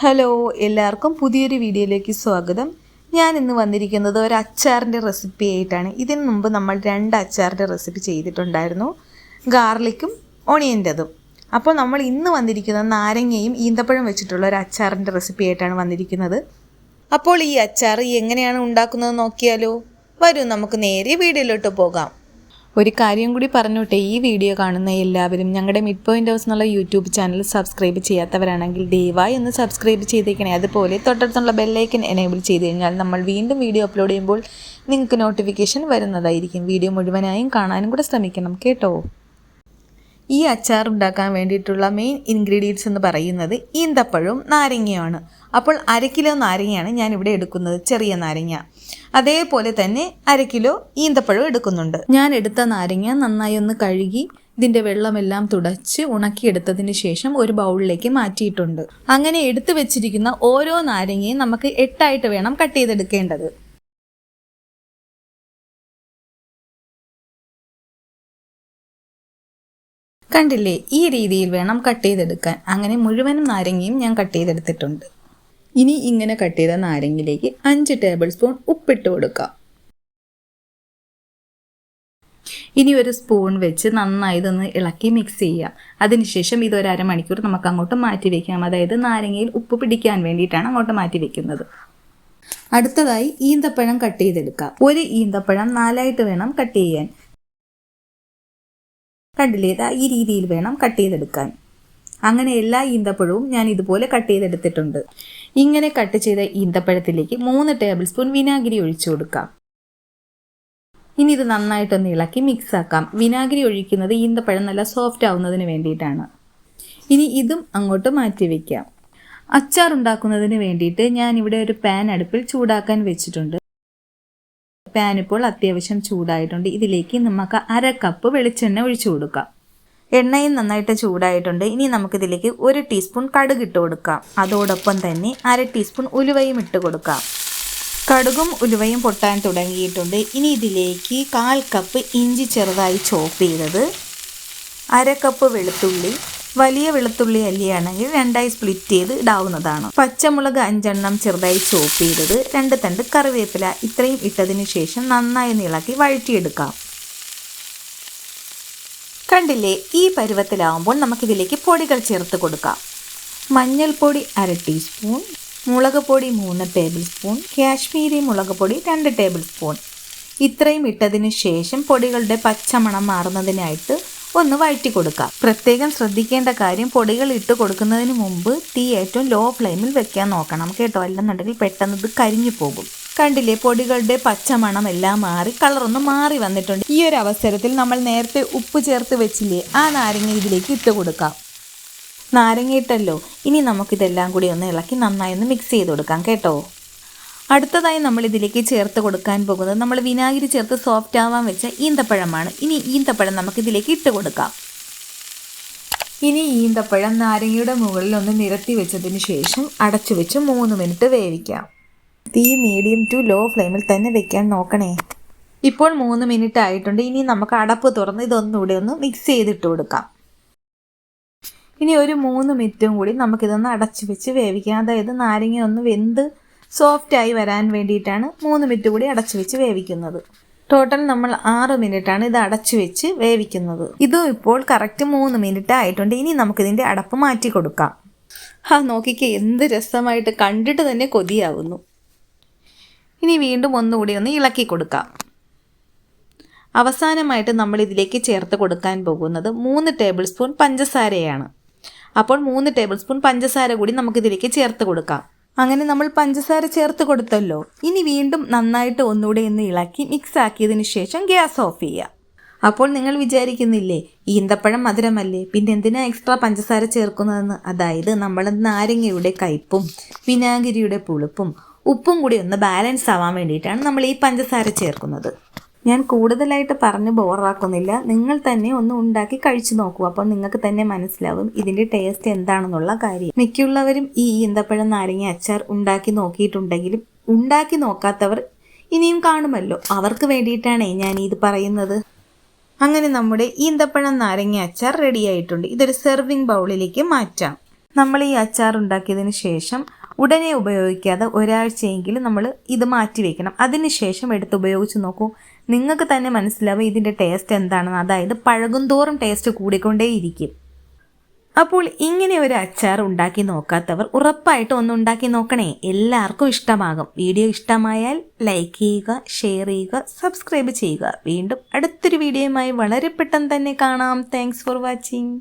Hello എല്ലാവർക്കും പുതിയൊരു വീഡിയോയിലേക്ക് സ്വാഗതം. ഞാൻ ഇന്ന് വന്നിരിക്കുന്നത് ഒരു അച്ചാറിന്റെ റെസിപ്പി ആയിട്ടാണ്. ഇതിനു മുമ്പ് നമ്മൾ രണ്ട് അച്ചാറിന്റെ റെസിപ്പി ചെയ്തിട്ടുണ്ടായിരുന്നു. ഗാർലിക്കും ഒണിയന്റെതും. അപ്പോൾ നമ്മൾ ഇന്ന് വന്നിരിക്കുന്നത് നാരങ്ങയും ഈന്തപ്പഴം വെച്ചിട്ടുള്ള ഒരു അച്ചാറിന്റെ റെസിപ്പി ആയിട്ടാണ് വന്നിരിക്കുന്നത്. അപ്പോൾ ഈ അച്ചാർ എങ്ങനെയാണ് ഉണ്ടാക്കുന്നത് നോക്കിയാലോ? വരൂ നമുക്ക് നേരെ വീഡിയോയിലോട്ട് പോകാം. ഒരു കാര്യം കൂടി പറഞ്ഞോട്ടെ ഈ വീഡിയോ കാണുന്ന എല്ലാവരും ഞങ്ങളുടെ മിഡ് പോയിന്റ് ഹൗസ് എന്നുള്ള യൂട്യൂബ് ചാനൽ സബ്സ്ക്രൈബ് ചെയ്യാത്തവരാണെങ്കിൽ ദയവായി ഒന്ന് സബ്സ്ക്രൈബ് ചെയ്തേക്കണേ. അതുപോലെ തൊട്ടടുത്തുള്ള ബെല്ലൈക്കൻ എനേബിൾ ചെയ്ത് കഴിഞ്ഞാൽ നമ്മൾ വീണ്ടും വീഡിയോ അപ്ലോഡ് ചെയ്യുമ്പോൾ നിങ്ങൾക്ക് നോട്ടിഫിക്കേഷൻ വരുന്നതായിരിക്കും. വീഡിയോ മുഴുവനായും കാണാനും കൂടെ ശ്രമിക്കണം കേട്ടോ? ഈ അച്ചാർ ഉണ്ടാക്കാൻ വേണ്ടിയിട്ടുള്ള മെയിൻ ഇൻഗ്രീഡിയൻസ് എന്ന് പറയുന്നത് ഈന്തപ്പഴവും നാരങ്ങയുമാണ്. അപ്പോൾ അര കിലോ നാരങ്ങയാണ് ഞാൻ ഇവിടെ എടുക്കുന്നത് ചെറിയ നാരങ്ങ. അതേപോലെ തന്നെ അര കിലോ ഈന്തപ്പഴവും എടുക്കുന്നുണ്ട്. ഞാൻ എടുത്ത നാരങ്ങ നന്നായി ഒന്ന് കഴുകി ഇതിന്റെ വെള്ളമെല്ലാം തുടച്ച് ഉണക്കിയെടുത്തതിന് ശേഷം ഒരു ബൗളിലേക്ക് മാറ്റിയിട്ടുണ്ട്. അങ്ങനെ എടുത്തു വെച്ചിരിക്കുന്ന ഓരോ നാരങ്ങയും നമുക്ക് എട്ടായിട്ട് വേണം കട്ട് ചെയ്തെടുക്കേണ്ടത്. കണ്ടില്ലേ? ഈ രീതിയിൽ വേണം കട്ട് ചെയ്തെടുക്കാൻ. അങ്ങനെ മുഴുവനും നാരങ്ങയും ഞാൻ കട്ട് ചെയ്തെടുത്തിട്ടുണ്ട്. ഇനി ഇങ്ങനെ കട്ട് ചെയ്ത നാരങ്ങയിലേക്ക് അഞ്ച് ടേബിൾ സ്പൂൺ ഉപ്പിട്ട് കൊടുക്കാം. ഇനി ഒരു സ്പൂൺ വെച്ച് നന്നായി ഇതൊന്ന് ഇളക്കി മിക്സ് ചെയ്യാം. അതിനുശേഷം ഇത് ഒരു അരമണിക്കൂർ നമുക്ക് അങ്ങോട്ട് മാറ്റി വെക്കാം. അതായത് നാരങ്ങയിൽ ഉപ്പ് പിടിക്കാൻ വേണ്ടിയിട്ടാണ് അങ്ങോട്ട് മാറ്റി വെക്കുന്നത്. അടുത്തതായി ഈന്തപ്പഴം കട്ട് ചെയ്തെടുക്കാം. ഒരു ഈന്തപ്പഴം നാലായിട്ട് വേണം കട്ട് ചെയ്യാൻ. കണ്ടില്ലേ? ഇതാ ഈ രീതിയിൽ വേണം കട്ട് ചെയ്തെടുക്കാൻ. അങ്ങനെ എല്ലാ ഈന്തപ്പഴവും ഞാൻ ഇതുപോലെ കട്ട് ചെയ്തെടുത്തിട്ടുണ്ട്. ഇങ്ങനെ കട്ട് ചെയ്ത ഈന്തപ്പഴത്തിലേക്ക് മൂന്ന് ടേബിൾ സ്പൂൺ വിനാഗിരി ഒഴിച്ചു കൊടുക്കാം. ഇനി ഇത് നന്നായിട്ടൊന്ന് ഇളക്കി മിക്സ് ആക്കാം. വിനാഗിരി ഒഴിക്കുന്നത് ഈന്തപ്പഴം നല്ല സോഫ്റ്റ് ആവുന്നതിന് വേണ്ടിയിട്ടാണ്. ഇനി ഇതും അങ്ങോട്ട് മാറ്റി വയ്ക്കാം അച്ചാർ ഉണ്ടാക്കുന്നതിന് വേണ്ടിയിട്ട് ഞാൻ ഇവിടെ ഒരു പാൻ അടുപ്പിൽ ചൂടാക്കാൻ വെച്ചിട്ടുണ്ട്. പാൻ ഇപ്പോൾ അത്യാവശ്യം ചൂടായിട്ടുണ്ട്. ഇതിലേക്ക് നമുക്ക് അര കപ്പ് വെളിച്ചെണ്ണ ഒഴിച്ചു കൊടുക്കാം. എണ്ണയും നന്നായിട്ട് ചൂടായിട്ടുണ്ട്. ഇനി നമുക്കിതിലേക്ക് ഒരു ടീസ്പൂൺ കടുക് ഇട്ട് കൊടുക്കാം. അതോടൊപ്പം തന്നെ അര ടീസ്പൂൺ ഉലുവയും ഇട്ട് കൊടുക്കാം. കടുകും ഉലുവയും പൊട്ടാൻ തുടങ്ങിയിട്ടുണ്ട്. ഇനി ഇതിലേക്ക് കാൽ കപ്പ് ഇഞ്ചി ചെറുതായി ചോപ്പ് ചെയ്തത്. അര കപ്പ് വെളുത്തുള്ളി. വലിയ വെളുത്തുള്ളി അല്ലിയാണെങ്കിൽ രണ്ടായി സ്പ്ലിറ്റ് ചെയ്ത് ഇടാവുന്നതാണ്. പച്ചമുളക് അഞ്ചെണ്ണം ചെറുതായി ചോപ്പ് ചെയ്തത് രണ്ട് തണ്ട് കറിവേപ്പില ഇത്രയും ഇട്ടതിന് ശേഷം നന്നായി നീളാക്കി വഴറ്റിയെടുക്കാം. കണ്ടില്ലേ ഈ പരുവത്തിലാവുമ്പോൾ നമുക്കിതിലേക്ക് പൊടികൾ ചേർത്ത് കൊടുക്കാം. മഞ്ഞൾപ്പൊടി അര ടീസ്പൂൺ മുളക് പൊടി മൂന്ന് ടേബിൾ സ്പൂൺ കാശ്മീരി മുളക് പൊടി രണ്ട് ടേബിൾ സ്പൂൺ ഇത്രയും ഇട്ടതിന് ശേഷം പൊടികളുടെ പച്ചമണം മാറുന്നതിനായിട്ട് ഒന്ന് വഴറ്റി കൊടുക്കാം. പ്രത്യേകം ശ്രദ്ധിക്കേണ്ട കാര്യം പൊടികൾ ഇട്ട് കൊടുക്കുന്നതിന് മുമ്പ് തീ ഏറ്റവും ലോ ഫ്ലെയിമിൽ വെക്കാൻ നോക്കണം കേട്ടോ. അല്ലെന്നുണ്ടെങ്കിൽ പെട്ടെന്ന് ഇത് കരിഞ്ഞു പോകും. കണ്ടില്ലേ പൊടികളുടെ പച്ചമണം എല്ലാം മാറി കളറൊന്ന് മാറി വന്നിട്ടുണ്ട്. ഈ ഒരു അവസരത്തിൽ നമ്മൾ നേരത്തെ ഉപ്പ് ചേർത്ത് വെച്ചില്ലേ ആ നാരങ്ങ ഇതിലേക്ക് ഇട്ട് കൊടുക്കാം. നാരങ്ങ ഇട്ടല്ലോ. ഇനി നമുക്കിതെല്ലാം കൂടി ഒന്ന് ഇളക്കി നന്നായി ഒന്ന് മിക്സ് ചെയ്ത് കൊടുക്കാം കേട്ടോ. അടുത്തതായി നമ്മൾ ഇതിലേക്ക് ചേർത്ത് കൊടുക്കാൻ പോകുന്നത് നമ്മൾ വിനാഗിരി ചേർത്ത് സോഫ്റ്റ് ആവാൻ വെച്ച ഈന്തപ്പഴമാണ്. ഇനി ഈന്തപ്പഴം നമുക്ക് ഇതിലേക്ക് ഇട്ട് കൊടുക്കാം. ഇനി ഈന്തപ്പഴം നാരങ്ങയുടെ മുകളിൽ ഒന്ന് നിരത്തി വെച്ചതിന് ശേഷം അടച്ചു വെച്ച് മൂന്ന് മിനിറ്റ് വേവിക്കാം. തീ മീഡിയം ടു ലോ ഫ്ലെയിമിൽ തന്നെ വെക്കാൻ നോക്കണേ. ഇപ്പോൾ മൂന്ന് മിനിറ്റ് ആയിട്ടുണ്ട്. ഇനി നമുക്ക് അടപ്പ് തുറന്ന് ഇതൊന്നുകൂടി ഒന്ന് മിക്സ് ചെയ്തിട്ട് കൊടുക്കാം. ഇനി ഒരു മൂന്ന് മിനിറ്റും കൂടി നമുക്കിതൊന്ന് അടച്ചു വെച്ച് വേവിക്കാം. അതായത് നാരങ്ങ ഒന്ന് വെന്ത് സോഫ്റ്റായി വരാൻ വേണ്ടിയിട്ടാണ് മൂന്ന് മിനിറ്റ് കൂടി അടച്ചു വെച്ച് വേവിക്കുന്നത്. ടോട്ടൽ നമ്മൾ ആറ് ആണ് ഇത് അടച്ചു വെച്ച് വേവിക്കുന്നത്. ഇതും ഇപ്പോൾ കറക്റ്റ് മൂന്ന് മിനിറ്റ് ആയിട്ടുണ്ട്. ഇനി നമുക്ക് നമുക്കിതിന്റെ അടപ്പ് മാറ്റി കൊടുക്കാം. ആ നോക്കിക്കേ എന്ത് രസമായിട്ട് കണ്ടിട്ട് തന്നെ കൊതിയാവുന്നു. ഇനി വീണ്ടും ഒന്നുകൂടി ഒന്ന് ഇളക്കി കൊടുക്കാം. അവസാനമായിട്ട് നമ്മൾ ഇതിലേക്ക് ചേർത്ത് കൊടുക്കാൻ പോകുന്നത് മൂന്ന് ടേബിൾ സ്പൂൺ പഞ്ചസാരയാണ്. അപ്പോൾ മൂന്ന് ടേബിൾ സ്പൂൺ പഞ്ചസാര കൂടി നമുക്കിതിലേക്ക് ചേർത്ത് കൊടുക്കാം. അങ്ങനെ നമ്മൾ പഞ്ചസാര ചേർത്ത് കൊടുത്തല്ലോ. ഇനി വീണ്ടും നന്നായിട്ട് ഒന്നുകൂടെ ഒന്ന് ഇളക്കി മിക്സ് ആക്കിയതിന് ശേഷം ഗ്യാസ് ഓഫ് ചെയ്യുക. അപ്പോൾ നിങ്ങൾ വിചാരിക്കുന്നില്ലേ ഈന്തപ്പഴം മധുരമല്ലേ? പിന്നെ എന്തിനാ എക്സ്ട്രാ പഞ്ചസാര ചേർക്കുന്നതെന്ന്? അതായത് നമ്മൾ നാരങ്ങയുടെ കയ്പും വിനാഗിരിയുടെ പുളിപ്പും ഉപ്പും കൂടി ഒന്ന് ബാലൻസ് ആവാൻ വേണ്ടിയിട്ടാണ് നമ്മൾ ഈ പഞ്ചസാര ചേർക്കുന്നത്. ഞാൻ കൂടുതലായിട്ട് പറഞ്ഞ് ബോറാക്കുന്നില്ല. നിങ്ങൾ തന്നെ ഒന്ന് ഉണ്ടാക്കി കഴിച്ചു നോക്കൂ. അപ്പോൾ നിങ്ങൾക്ക് തന്നെ മനസ്സിലാവും ഇതിന്റെ ടേസ്റ്റ് എന്താണെന്നുള്ള കാര്യം. മിക്കുള്ളവരും ഈ ഈന്തപ്പഴം നാരങ്ങ അച്ചാർ ഉണ്ടാക്കി നോക്കിയിട്ടുണ്ടെങ്കിലും ഉണ്ടാക്കി നോക്കാത്തവർ ഇനിയും കാണുമല്ലോ. അവർക്ക് വേണ്ടിയിട്ടാണേ ഞാൻ ഇത് പറയുന്നത്. അങ്ങനെ നമ്മുടെ ഈന്തപ്പഴം നാരങ്ങ അച്ചാർ റെഡിയായിട്ടുണ്ട് ഇതൊരു സെർവിങ് ബൗളിലേക്ക് മാറ്റാം. നമ്മൾ ഈ അച്ചാർ ഉണ്ടാക്കിയതിന് ശേഷം ഉടനെ ഉപയോഗിക്കാതെ ഒരാഴ്ചയെങ്കിലും നമ്മൾ ഇത് മാറ്റി വെക്കണം. അതിനുശേഷം എടുത്ത് ഉപയോഗിച്ച് നോക്കൂ. നിങ്ങൾക്ക് തന്നെ മനസ്സിലാവും ഇതിന്റെ ടേസ്റ്റ് എന്താണെന്ന്. അതായത് പഴകുന്തോറും ടേസ്റ്റ് കൂടിക്കൊണ്ടേയിരിക്കും. അപ്പോൾ ഇങ്ങനെ ഒരു അച്ചാർ ഉണ്ടാക്കി നോക്കാത്തവർ ഉറപ്പായിട്ടും ഒന്ന് ഉണ്ടാക്കി നോക്കണേ. എല്ലാവർക്കും ഇഷ്ടമാകും. വീഡിയോ ഇഷ്ടമായാൽ ലൈക്ക് ചെയ്യുക ഷെയർ ചെയ്യുക സബ്സ്ക്രൈബ് ചെയ്യുക. വീണ്ടും അടുത്തൊരു വീഡിയോയുമായി വളരെ പെട്ടെന്ന് തന്നെ കാണാം. Thanks for watching